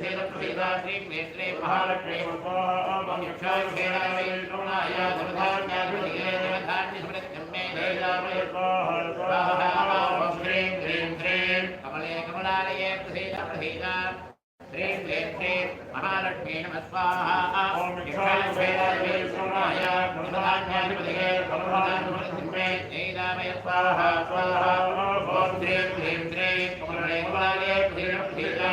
नेत्रे महालक्ष्मी महालक्ष्मीक्षायुषेणाय धनुधार्ण्याधिपतिधान्यस्मृत्यम्मे ह्रीं ह्रीं ह्रीं कमले कमलालये प्रसीता प्रसीता ह्रीं ह्रीं ह्रीं महालक्ष्मी नमस्वाहा क्षायुषेणाय धनुधान्याधिपतिगे धनुधान्यस्मृत्यम्मे जयदामय स्वाहा स्वाहा ॐ ह्रीं ह्रीं ह्रीं कमले कमलालये प्रसीता प्रसीता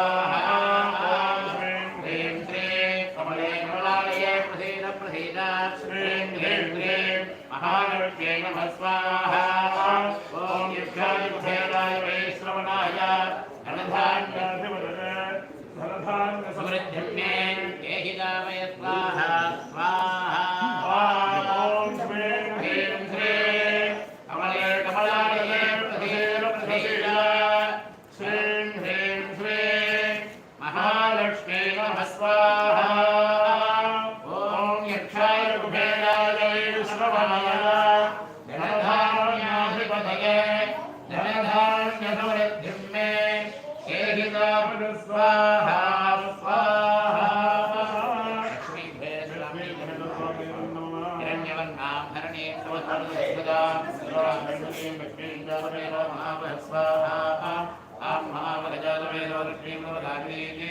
ह्रीं महालक्ष्म्यै नमः स्वाहा ॐ यक्षाय भेराय वैश्रवणाय धनधान्य धनधान्य समृद्धिर्मे देहिदामय स्वाहा स्वाहा ॐ श्रीं ह्रीं श्रीं कमले कमलालये प्रसीद प्रसीद श्रीं ह्रीं श्रीं महालक्ष्मी नमः स्वाहा ॐ यक्षाय कुबेराय स्वाहा स्वाहा लक्ष्मीभ्ये हिरण्यवर्णाभरणे स्वाहा आं महावरजातवेदोलक्ष्मीं नवदाग्नेति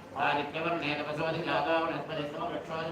ఆదిత్యవర్ణేన పశుమతి నాగా వనస్పతి సమవృక్షాది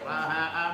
स्वाहा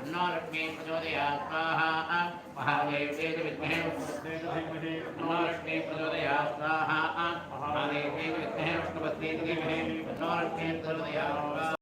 अन्नो लक्ष्मी प्रचोदयात् स्वाहा महादेव्ये च विद्महे अन्नो लक्ष्मी प्रचोदयात् स्वाहा महादेव्ये च विद्महे विष्णुपत्नी च धीमहि अन्नो लक्ष्मी प्रचोदयात् स्वाहा